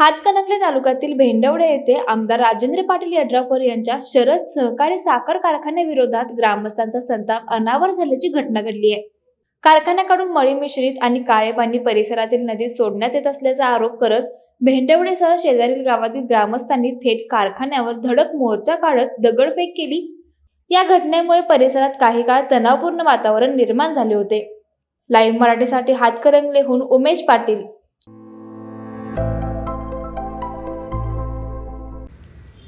हातकणंगले तालुक्यातील भेंडवडे येथे आमदार राजेंद्र पाटील यड्रावकर यांच्या शरद सहकारी साखर कारखान्याविरोधात ग्रामस्थांचा संताप अनावर झाल्याची घटना घडली आहे. कारखान्याकडून मळी मिश्रित आणि काळे पाणी परिसरातील नदीत सोडण्यात येत असल्याचा आरोप करत भेंडवडेसह शेजारील गावातील ग्रामस्थांनी थेट कारखान्यावर धडक मोर्चा काढत दगडफेक केली. या घटनेमुळे परिसरात काही काळ तणावपूर्ण वातावरण निर्माण झाले होते. लाईव्ह मराठीसाठी हातकरंगलेहून उमेश पाटील.